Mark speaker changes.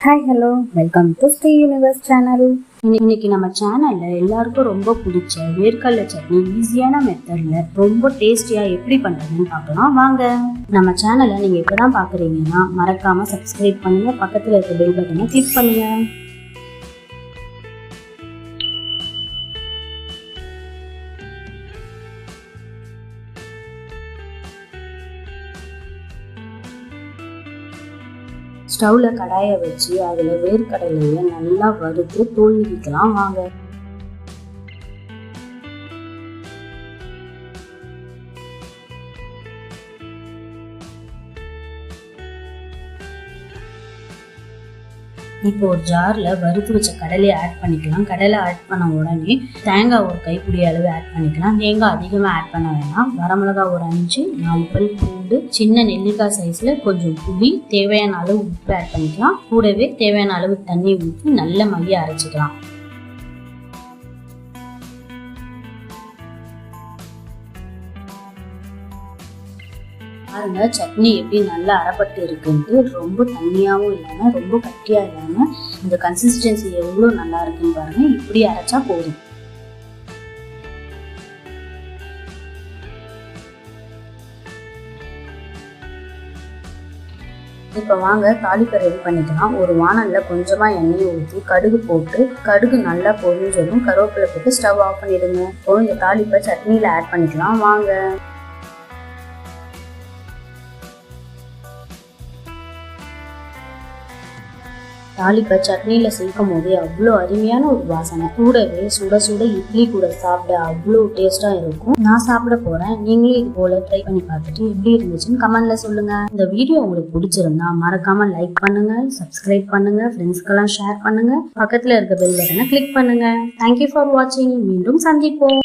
Speaker 1: Hi hello welcome to Sri universe channel இன்னைக்கு நம்ம சேனல்ல எல்லாருக்கும் ரொம்ப பிடிச்ச வேர்க்கடலை சட்னி ஈஸியான மெத்தட்ல ரொம்ப டேஸ்டியா எப்படி பண்றதுன்னு பார்க்கலாம். வாங்க. நம்ம சேனலை நீங்க இப்பதான் பாக்குறீங்கன்னா மறக்காம சப்ஸ்கிரைப் பண்ணுங்க. பக்கத்துல இருக்க பெல் பட்டனை கிளிக் பண்ணுங்க. ஸ்டவ்ல கடாயை வச்சு அதுல வேர்க்கடலையை நல்லா வறுத்து தூள் நீக்கலாம் வாங்க. இப்போ ஒரு ஜாரில் வறுத்து வச்ச கடலையை ஆட் பண்ணிக்கலாம். கடலை ஆட் பண்ண உடனே தேங்காய் ஒரு கைப்பிடி அளவு ஆட் பண்ணிக்கலாம். தேங்காய் அதிகமாக ஆட் பண்ண வேணாம். வரமிளகா ஒரு அஞ்சு நாலு பல் பூண்டு சின்ன நெல்லிக்காய் சைஸில் கொஞ்சம் புளி தேவையான அளவு உப்பு ஆட் பண்ணிக்கலாம். கூடவே தேவையான அளவு தண்ணி ஊற்றி நல்ல மைய அரைச்சிக்கலாம். பாருங்க சட்னி எப்படி நல்லா அரைப்பட்டு இருக்குன்ட்டு ரொம்ப தண்ணியாகவும் இல்லாமல் ரொம்ப கட்டியாக இல்லாமல் இந்த கன்சிஸ்டன்சி எவ்வளோ நல்லா இருக்குன்னு பாருங்க. இப்படி அரைச்சா போதும். இப்போ வாங்க தாளிப்பை ரெடி பண்ணிக்கலாம். ஒரு வானலில் கொஞ்சமாக எண்ணெயை ஊற்றி கடுகு போட்டு கடுகு நல்லா பொரிஞ்சதும் கருவேப்பிலை போட்டு ஸ்டவ் ஆஃப் பண்ணிடுங்க. இப்போ இந்த தாளிப்பை சட்னியில் ஆட் பண்ணிக்கலாம். வாங்க. தாளிப்பை சட்னியில் சேர்க்கும் போதே அவ்வளோ அருமையான ஒரு வாசனை. கூடவே சுட சுட இட்லி கூட சாப்பிட அவ்வளோ டேஸ்ட்டாக இருக்கும். நான் சாப்பிட போகிறேன் நீங்களும் இது போல் ட்ரை பண்ணி பார்த்துட்டு எப்படி இருந்துச்சுன்னு கமெண்டில் சொல்லுங்கள் இந்த வீடியோ உங்களுக்கு பிடிச்சிருந்தா மறக்காமல் லைக் பண்ணுங்கள் சப்ஸ்கிரைப் பண்ணுங்கள் ஃப்ரெண்ட்ஸ்க்கெல்லாம் ஷேர் பண்ணுங்கள் பக்கத்தில் இருக்க பெல் பட்டனை கிளிக் பண்ணுங்கள் தேங்க்யூ ஃபார் வாட்சிங் மீண்டும் சந்திப்போம்.